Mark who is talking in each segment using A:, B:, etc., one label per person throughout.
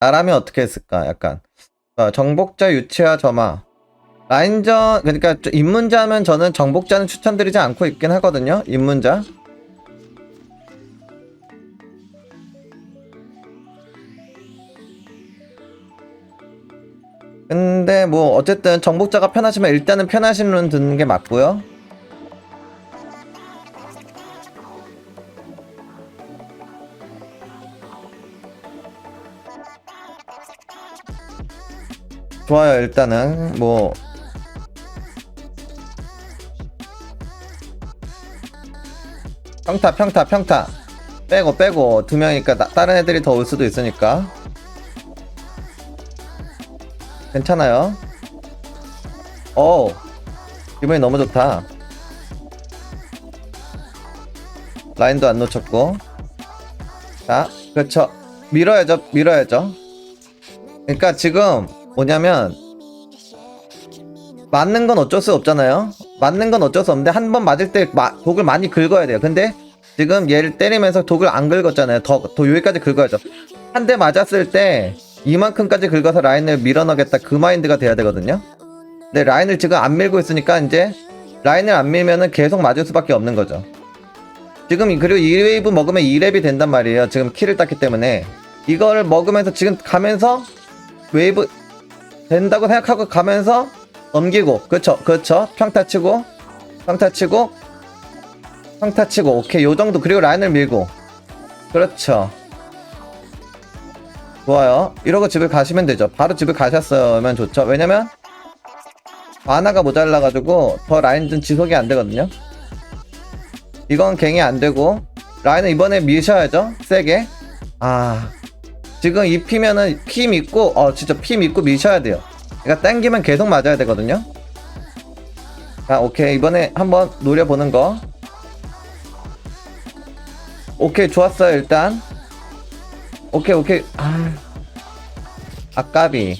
A: 나라면 어떻게 했을까? 약간 어, 정복자 유치와 점화 라인전 그러니까 저- 입문자면 저는 정복자는 추천드리지 않고 있긴 하거든요. 입문자. 근데 뭐 어쨌든 정복자가 편하시면 일단은 편하신 룬 듣는 게 맞고요. 좋아요 일단은. 뭐. 평타 평타 평타. 빼고 빼고. 두 명이니까 나- 다른 애들이 더 올 수도 있으니까. 괜찮아요. 어 기분이 너무 좋다. 라인도 안 놓쳤고. 자 그렇죠 밀어야죠 밀어야죠. 그러니까 지금 뭐냐면 맞는 건 어쩔 수 없잖아요. 맞는 건 어쩔 수 없는데 한 번 맞을 때 마- 독을 많이 긁어야 돼요. 근데 지금 얘를 때리면서 독을 안 긁었잖아요. 더, 더 여기까지 긁어야죠. 한 대 맞았을 때 이만큼까지 긁어서 라인을 밀어넣겠다 그 마인드가 돼야 되거든요. 근데 라인을 지금 안 밀고 있으니까 이제 라인을 안 밀면은 계속 맞을 수밖에 없는 거죠. 지금 이- 그리고 2웨이브 먹으면 2랩이 된단 말이에요. 지금 키를 땄기 때문에 이거를 먹으면서 지금 가면서 웨이브 된다고 생각하고 가면서 넘기고 그렇죠 그렇죠 평타 치고 평타 치고 평타 치고. 오케이 요 정도. 그리고 라인을 밀고. 그렇죠. 좋아요. 이러고 집에 가시면 되죠. 바로 집에 가셨으면 좋죠. 왜냐면 만화가 모자라 가지고 더 라인 좀 지속이 안 되거든요. 이건 갱이 안 되고 라인은 이번에 미셔야죠. 세게. 아 지금 이 피면은 피 믿고 어 진짜 피 믿고 미셔야 돼요. 그러니까 땡기면 계속 맞아야 되거든요. 자 오케이. 이번에 한번 노려보는 거. 오케이 좋았어요 일단. 오케이 오케이. 아 아까비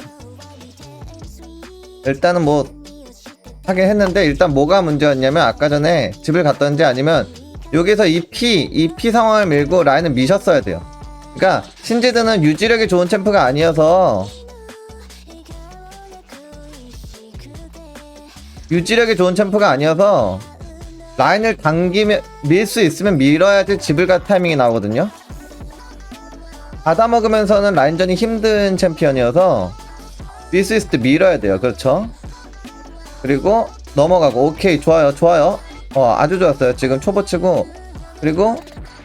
A: 일단은 뭐 하긴 했는데 일단 뭐가 문제였냐면 아까 전에 집을 갔던지 아니면 여기서 이 피 이 피 상황을 밀고 라인을 미셨어야 돼요 그러니까 신지드는 유지력이 좋은 챔프가 아니어서 유지력이 좋은 챔프가 아니어서 라인을 당기면 밀 수 있으면 밀어야지 집을 갈 타이밍이 나오거든요. 받아 먹으면서는 라인전이 힘든 챔피언이어서 밀 수 있을 때 밀어야 돼요. 그렇죠? 그리고 넘어가고 오케이 좋아요 좋아요 어 아주 좋았어요 지금 초보 치고 그리고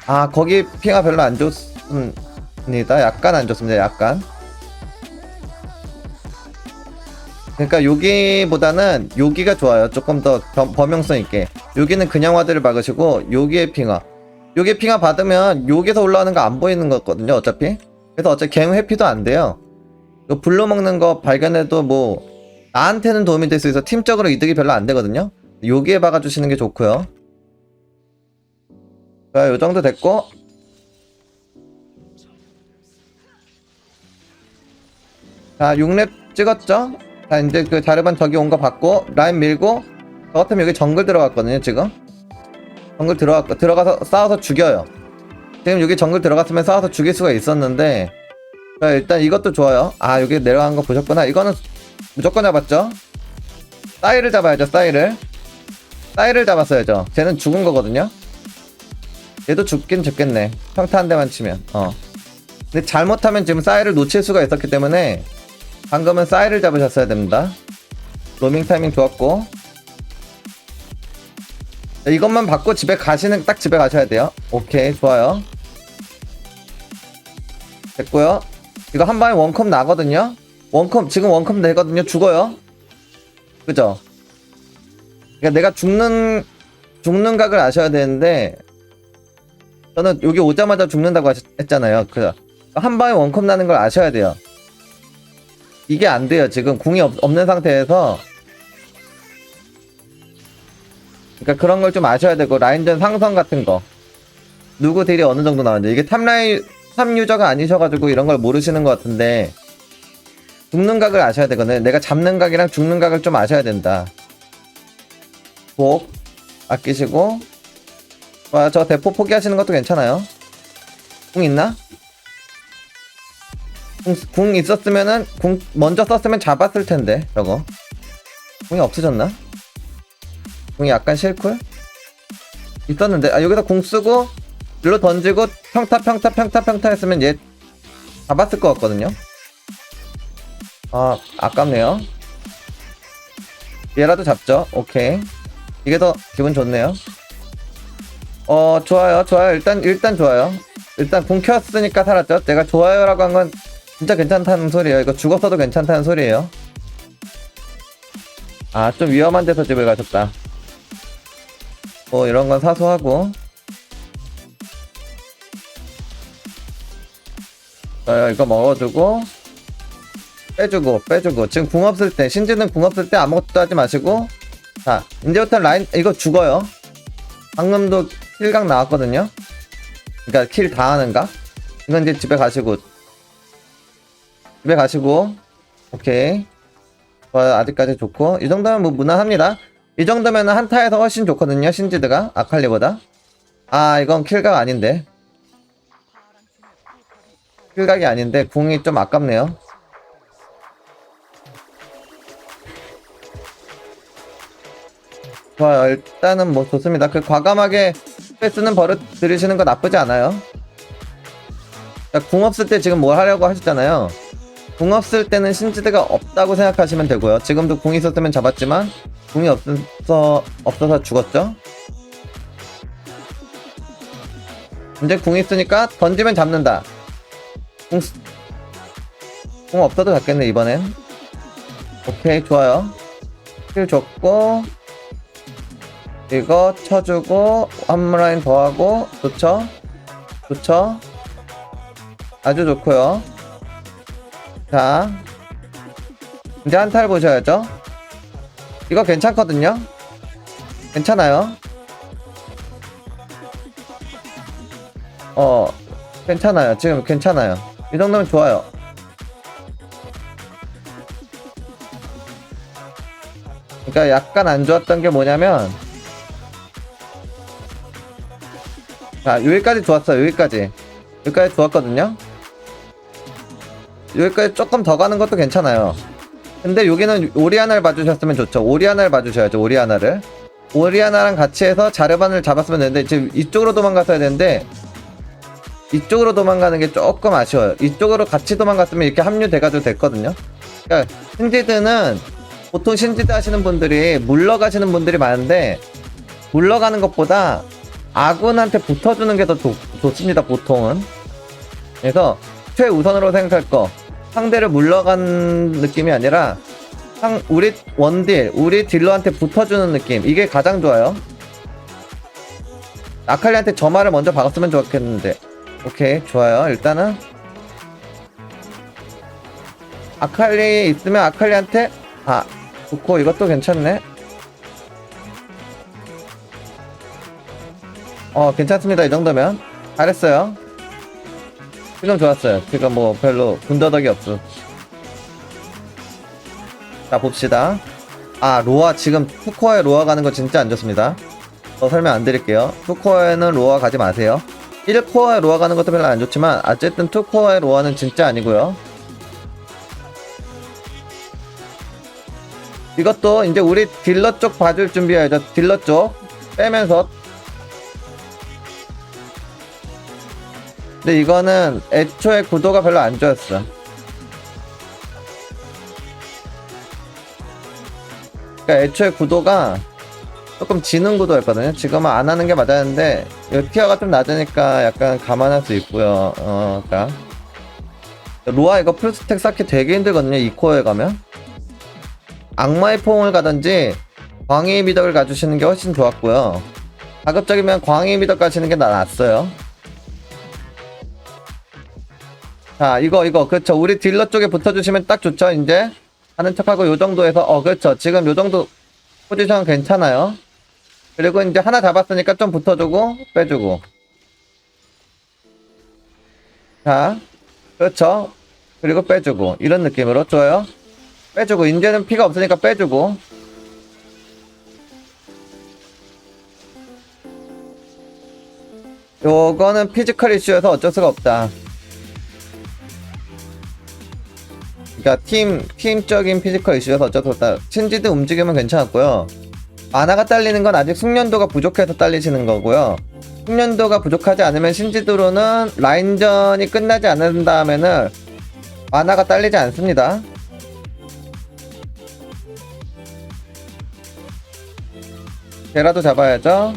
A: 아 거기 피가 별로 안 좋 습니다. 약간 안 좋습니다. 약간. 그러니까 여기보다는 여기가 좋아요. 조금 더 범- 범용성 있게. 여기는 그냥 와드를 막으시고 여기에 핑화. 여기 핑화 받으면 여기서 올라오는 거 안 보이는 거거든요 어차피. 그래서 어차피 갱 회피도 안 돼요. 이거 블루 먹는 거 발견해도 뭐 나한테는 도움이 될 수 있어 팀적으로 이득이 별로 안 되거든요. 여기에 박아주시는 게 좋고요. 자, 요 정도 됐고 자 6렙 찍었죠? 자 이제 그 자르반 저기 온거 받고 라인 밀고 저 같으면 여기 정글 들어갔거든요 지금. 정글 들어가 들어가서 싸워서 죽여요. 지금 여기 정글 들어갔으면 싸워서 죽일 수가 있었는데 자, 일단 이것도 좋아요. 아 여기 내려간 거 보셨구나. 이거는 무조건 잡았죠? 사이를 잡아야죠 사이를. 사이를 잡았어야죠. 쟤는 죽은 거거든요. 얘도 죽긴 죽겠네. 평타 한 대만 치면 어. 근데 잘못하면 지금 사이를 놓칠 수가 있었기 때문에 방금은 사이를 잡으셨어야 됩니다. 로밍 타이밍 좋았고. 자, 이것만 받고 집에 가시는 딱 집에 가셔야 돼요. 오케이 좋아요. 됐고요. 이거 한 방에 원컵 나거든요. 원컵 지금 원컵 되거든요. 죽어요. 그죠? 그러니까 내가 죽는 죽는 각을 아셔야 되는데 저는 여기 오자마자 죽는다고 했잖아요. 그한 방에 원컵 나는 걸 아셔야 돼요 이게 안 돼요. 지금 궁이 없, 없는 상태에서 그러니까 그런 걸 좀 아셔야 되고 라인전 상성 같은 거. 누구 딜이 어느 정도 나오는지. 이게 탑라인 탑 유저가 아니셔가지고 이런 걸 모르시는 것 같은데 죽는 각을 아셔야 되거든요 내가 잡는 각이랑 죽는 각을 좀 아셔야 된다. 복 아끼시고. 와, 저 대포 포기하시는 것도 괜찮아요. 궁 있나? 궁, 궁 있었으면은 궁 먼저 썼으면 잡았을 텐데 저거. 궁이 없어졌나? 궁이 약간 실쿨? 있었는데 아 여기서 궁 쓰고 일로 던지고 평타 평타 평타 평타 했으면 얘 잡았을 것 같거든요? 아 아깝네요. 얘라도 잡죠? 오케이. 이게 더 기분 좋네요. 어 좋아요 좋아요. 일단 일단 좋아요. 일단 궁 켰으니까 살았죠? 내가 좋아요라고 한 건 진짜 괜찮다는 소리예요. 이거 죽었어도 괜찮다는 소리예요. 아 좀 위험한 데서 집을 가셨다. 뭐 이런 건 사소하고. 자 이거 먹어주고. 빼주고 빼주고. 지금 궁 없을 때 신지는 궁 없을 때 아무것도 하지 마시고. 자 이제부터 라인 이거 죽어요. 방금도 킬각 나왔거든요. 그러니까 킬 다 하는가? 이건 이제 집에 가시고 집에 가시고 오케이. 좋아요 아직까지 좋고. 이 정도면 뭐 무난합니다. 이 정도면 한타에서 훨씬 좋거든요 신지드가. 아칼리보다. 아 이건 킬각 아닌데. 킬각이 아닌데 궁이 좀 아깝네요. 좋아요 일단은 뭐 좋습니다. 그 과감하게 쓰는 버릇 들이시는 거 나쁘지 않아요. 자, 궁 없을 때 지금 뭘 하려고 하셨잖아요 궁 없을 때는 신지드가 없다고 생각하시면 되고요. 지금도 궁이 있었으면 잡았지만 궁이 없어서 없어서 죽었죠? 이제 궁이 있으니까 던지면 잡는다. 궁, 쓰- 궁 없어도 잡겠네 이번엔. 오케이 좋아요. 킬 줬고 이거 쳐주고 한 라인 더 하고 좋죠? 좋죠? 아주 좋고요 자 이제 한타를 보셔야죠. 이거 괜찮거든요? 괜찮아요? 어 괜찮아요. 지금 괜찮아요. 이 정도면 좋아요. 그러니까 약간 안 좋았던 게 뭐냐면 자 여기까지 좋았어요. 여기까지. 여기까지 좋았거든요 여기까지 조금 더 가는 것도 괜찮아요. 근데 여기는 오리아나를 봐주셨으면 좋죠. 오리아나를 봐주셔야죠 오리아나를. 오리아나랑 같이 해서 자르반을 잡았으면 되는데 지금 이쪽으로 도망갔어야 되는데 이쪽으로 도망가는 게 조금 아쉬워요. 이쪽으로 같이 도망갔으면 이렇게 합류돼가지고 됐거든요. 그러니까 신지드는 보통 신지드 하시는 분들이 물러가시는 분들이 많은데 물러가는 것보다 아군한테 붙어주는 게 더 좋습니다 보통은. 그래서 최우선으로 생각할 거 상대를 물러간 느낌이 아니라 상, 우리 원딜 우리 딜러한테 붙어주는 느낌. 이게 가장 좋아요. 아칼리한테 저 말을 먼저 박았으면 좋겠는데. 오케이 좋아요. 일단은. 아칼리 있으면 아칼리한테 아 좋고 이것도 괜찮네. 어 괜찮습니다. 이 정도면. 잘했어요 지금 좋았어요. 지금 뭐 별로 군더더기 없어. 자 봅시다. 아 로아 지금 투코어에 로아 가는 거 진짜 안 좋습니다. 더 설명 안 드릴게요. 투코어에는 로아 가지 마세요. 1코어에 로아 가는 것도 별로 안 좋지만 어쨌든 투코어에 로아는 진짜 아니고요. 이것도 이제 우리 딜러 쪽 봐줄 준비해야죠. 딜러 쪽 빼면서 근데 이거는 애초에 구도가 별로 안 좋았어. 그러니까 애초에 구도가 조금 지는 구도였거든요. 지금은 안 하는 게 맞았는데 여기 티어가 좀 낮으니까 약간 감안할 수 있고요. 어, 그러니까 로아 이거 풀스택 쌓기 되게 힘들거든요. 이 코어에 가면 악마의 포옹을 가든지 광해의 미덕을 가주시는 게 훨씬 좋았고요. 가급적이면 광해의 미덕 가시는 게 나- 낫어요. 자 이거 이거. 그렇죠. 우리 딜러 쪽에 붙어주시면 딱 좋죠 이제. 하는 척하고 요 정도에서 어 그렇죠. 지금 요 정도 포지션 괜찮아요. 그리고 이제 하나 잡았으니까 좀 붙어주고 빼주고. 자 그렇죠. 그리고 빼주고. 이런 느낌으로 좋아요. 빼주고. 이제는 피가 없으니까 빼주고. 요거는 피지컬 이슈여서 어쩔 수가 없다 그러니까 팀 팀적인 피지컬 이슈여서 어쩔 수 없다. 신지드 움직임은 괜찮았고요. 만화가 딸리는 건 아직 숙련도가 부족해서 딸리시는 거고요. 숙련도가 부족하지 않으면 신지드로는 라인전이 끝나지 않은 다음에는 만화가 딸리지 않습니다. 걔라도 잡아야죠.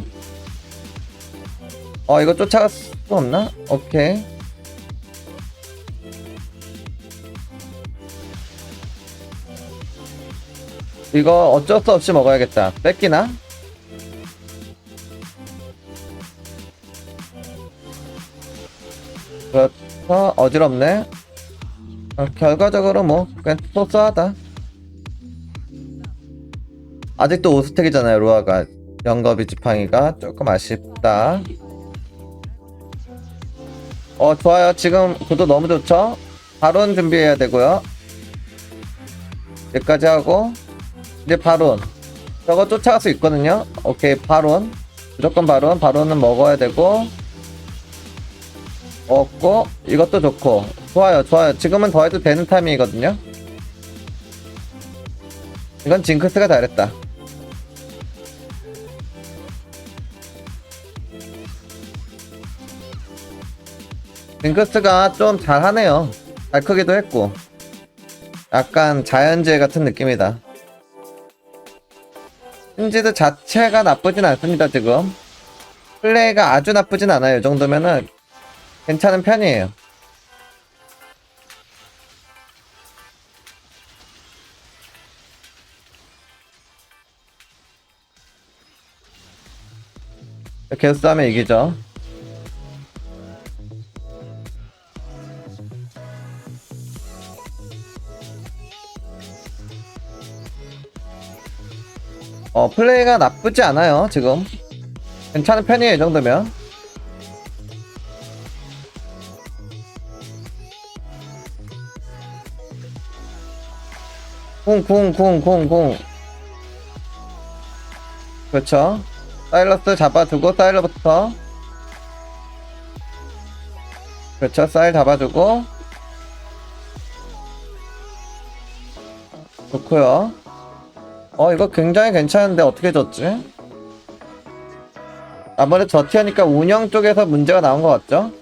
A: 어 이거 쫓아갈 수 없나? 오케이. 이거 어쩔 수 없이 먹어야겠다. 뺏기나? 그렇죠. 어지럽네. 어, 결과적으로 뭐 그냥 소소하다. 아직도 5스택이잖아요. 로아가 영겁이 지팡이가 조금 아쉽다. 어 좋아요. 지금 구도 너무 좋죠? 바론 준비해야 되고요. 여기까지 하고 이제 바론 저거 쫓아갈 수 있거든요. 오케이 바론 무조건 바론 바론은 먹어야 되고. 없고 이것도 좋고. 좋아요 좋아요. 지금은 더 해도 되는 타이밍이거든요. 이건 징크스가 잘했다. 징크스가 좀 잘하네요. 잘 크기도 했고. 약간 자연재해 같은 느낌이다 신지드 자체가 나쁘진 않습니다, 지금. 플레이가 아주 나쁘진 않아요. 이 정도면은 괜찮은 편이에요. 계속 싸면 이기죠. 어, 플레이가 나쁘지 않아요, 지금. 괜찮은 편이에요, 이 정도면. 쿵, 쿵, 쿵, 쿵, 쿵. 그렇죠. 사일러스 잡아주고, 사일러부터. 그렇죠, 사일 잡아주고. 좋고요 어 이거 굉장히 괜찮은데 어떻게 졌지? 아무래도 저 티어니까 운영 쪽에서 문제가 나온 것 같죠?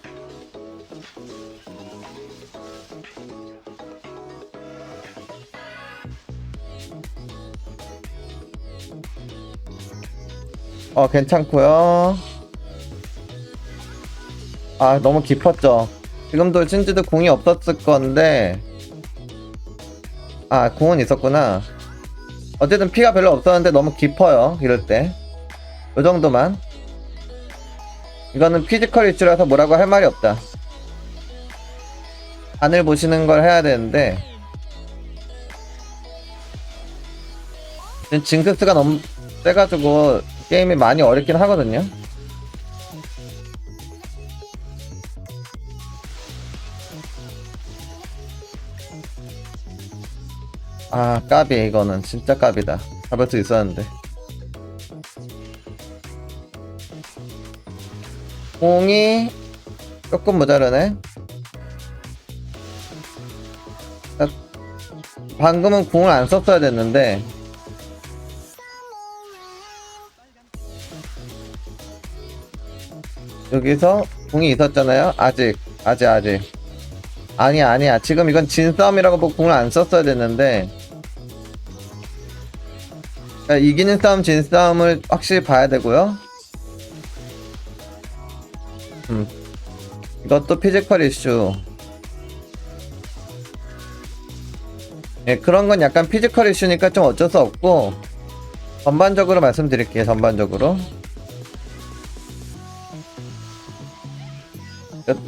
A: 어 괜찮고요 아 너무 깊었죠 지금도 신지도 궁이 없었을 건데 아 궁은 있었구나 어쨌든 피가 별로 없었는데 너무 깊어요 이럴 때이 정도만. 이거는 피지컬 이슈라서 뭐라고 할 말이 없다. 하늘 보시는 걸 해야 되는데. 징크스가 너무 세가지고 게임이 많이 어렵긴 하거든요 아 까비. 이거는 진짜 까비다. 잡을 수 있었는데. 공이 조금 모자르네. 자, 방금은 궁을 안 썼어야 됐는데. 여기서 궁이 있었잖아요. 아직 아직 아직. 아니야 아니야. 지금 이건 진싸움이라고 보고 궁을 안 썼어야 됐는데 이기는 싸움 진 싸움을 확실히 봐야 되고요. 음. 이것도 피지컬 이슈. 예 그런 건 약간 피지컬 이슈니까 좀 어쩔 수 없고 전반적으로 말씀드릴게요 전반적으로.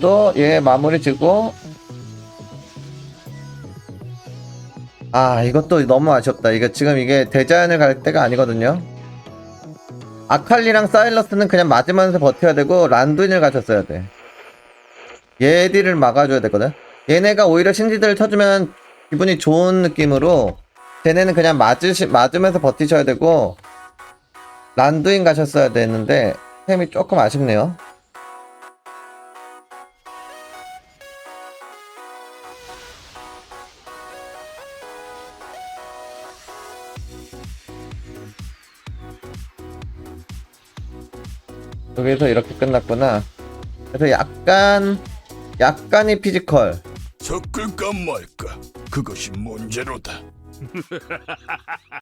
A: 또얘 마무리 지고 아 이것도 너무 아쉽다. 이게 지금 이게 대자연을 갈 때가 아니거든요. 아칼리랑 사일러스는 그냥 맞으면서 버텨야 되고 란두인을 가셨어야 돼. 얘들을 막아줘야 되거든? 얘네가 오히려 신지들을 쳐주면 기분이 좋은 느낌으로 쟤네는 그냥 맞으시, 맞으면서 버티셔야 되고 란두인 가셨어야 되는데 템이 조금 아쉽네요 여기서 이렇게 끝났구나. 그래서 약간 약간의 피지컬.
B: 섞을까 말까 그것이 문제로다